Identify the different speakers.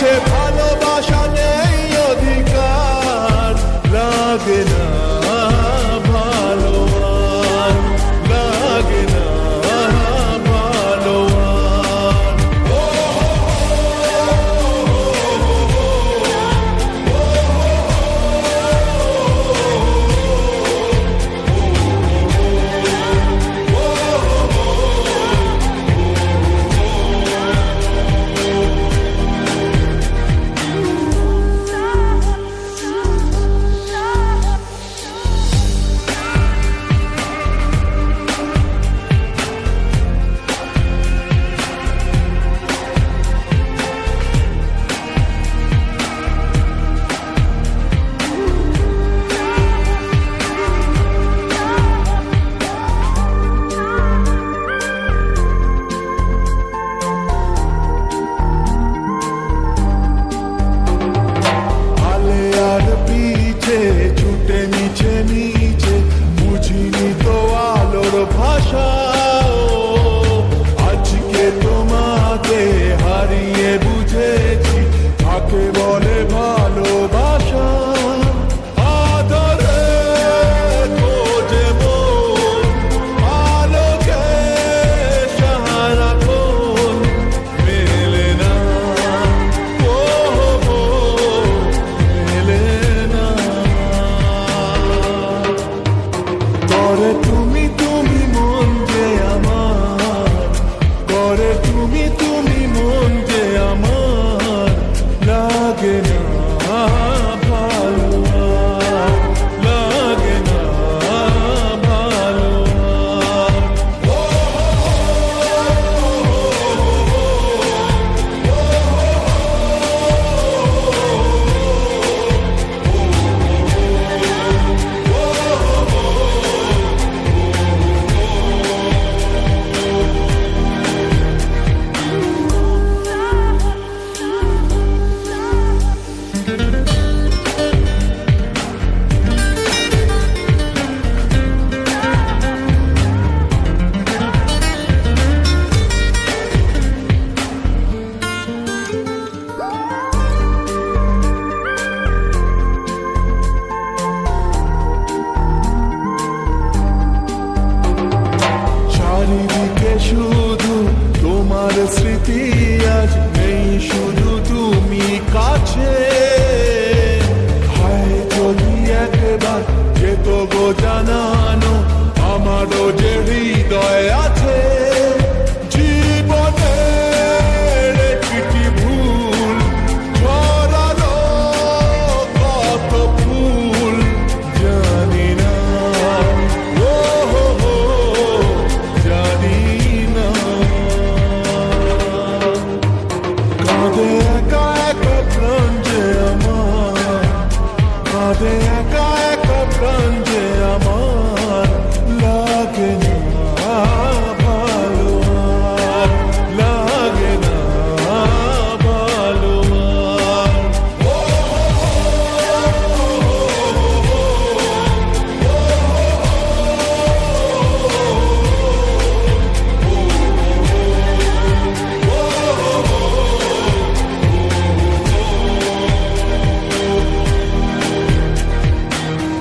Speaker 1: আছে ভালোবাসা নেই অধিকার লাগে না। ভাষাও আজকে তোমাকে হারিয়ে বুঝেছি। থাকে স্মৃতি আজ নেই শুধু তুমি কাছে। হায় যদি একবার যে গো জানানো আমারও যে